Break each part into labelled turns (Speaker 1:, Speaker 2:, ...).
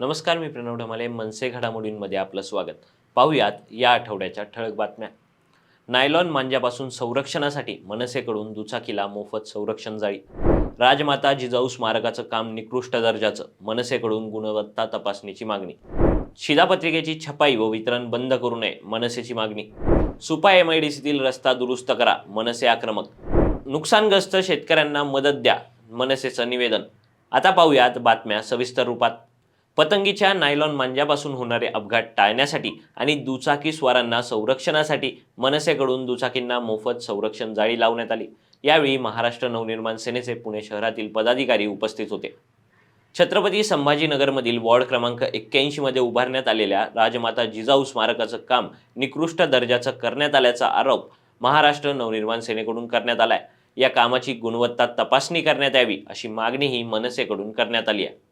Speaker 1: नमस्कार मी प्रणव ढमाले मनसे घडामोडींमध्ये आपलं स्वागत. पाहुयात या आठवड्याच्या ठळक बातम्या. नायलॉन मांज्यापासून संरक्षणासाठी मनसेकडून दुचाकीला मोफत संरक्षण जाळी. राजमाता जिजाऊ स्मारकाचं काम निकृष्ट दर्जाचं मनसेकडून गुणवत्ता तपासणीची मागणी. शिधापत्रिकेची छपाई व वितरण बंद करू नये मनसेची मागणी. सुपा एम आय डी सीतील रस्ता दुरुस्त करा मनसे आक्रमक. नुकसानग्रस्त शेतकऱ्यांना मदत द्या मनसेचं निवेदन. आता पाहूयात बातम्या सविस्तर रूपात. पतंगीच्या नायलॉन मांजापासून होणारे अपघात टाळण्यासाठी आणि दुचाकी स्वारांना संरक्षणासाठी मनसेकडून दुचाकींना मोफत संरक्षण जाळी लावण्यात आली. यावेळी महाराष्ट्र नवनिर्माण सेनेचे पुणे शहरातील पदाधिकारी उपस्थित होते. छत्रपती संभाजीनगरमधील वॉर्ड क्रमांक एक्क्याऐंशीमध्ये उभारण्यात आलेल्या राजमाता जिजाऊ स्मारकाचं काम निकृष्ट दर्जाचं करण्यात आल्याचा आरोप महाराष्ट्र नवनिर्माण सेनेकडून करण्यात आलाय. या कामाची गुणवत्ता तपासणी करण्यात यावी अशी मागणीही मनसेकडून करण्यात आली आहे.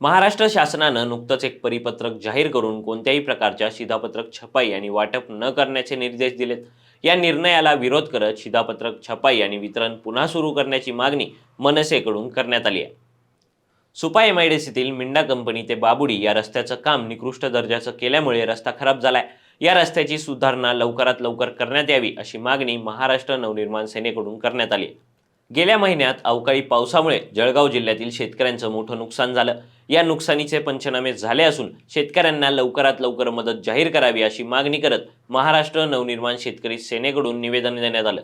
Speaker 1: महाराष्ट्र शासनानं नुकतंच एक परिपत्रक जाहीर करून कोणत्याही प्रकारच्या शिधापत्रक छपाई आणि वाटप न करण्याचे निर्देश दिलेत. या निर्णयाला विरोध करत शिधापत्रक छपाई आणि वितरण पुन्हा सुरू करण्याची मागणी मनसेकडून करण्यात आली आहे. सुपा एम आय डी सीतील मिंडा कंपनी ते बाबुडी या रस्त्याचं काम निकृष्ट दर्जाचं केल्यामुळे रस्ता खराब झालाय. या रस्त्याची सुधारणा लवकरात लवकर करण्यात यावी अशी मागणी महाराष्ट्र नवनिर्माण सेनेकडून करण्यात आली आहे. गेल्या महिन्यात अवकाळी पावसामुळे जळगाव जिल्ह्यातील शेतकऱ्यांचं मोठं नुकसान झालं. या नुकसानीचे पंचनामे झाले असून शेतकऱ्यांना लवकरात लवकर मदत जाहीर करावी अशी मागणी करत महाराष्ट्र नवनिर्माण शेतकरी सेनेकडून निवेदन देण्यात आलं.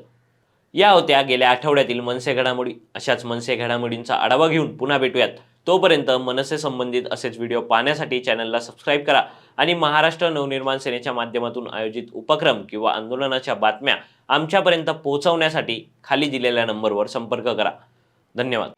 Speaker 1: या होत्या गेल्या आठवड्यातील मनसे घडामोडी. अशाच मनसे घडामोडींचा आढावा घेऊन पुन्हा भेटूयात. तोपर्यंत मनसे संबंधित असेच व्हिडिओ पाहण्यासाठी चॅनलला सबस्क्राईब करा. आणि महाराष्ट्र नवनिर्माण सेनेच्या माध्यमातून आयोजित उपक्रम किंवा आंदोलनाच्या बातम्या आमच्यापर्यंत पोहोचवण्यासाठी खाली दिलेल्या नंबरवर संपर्क करा. धन्यवाद.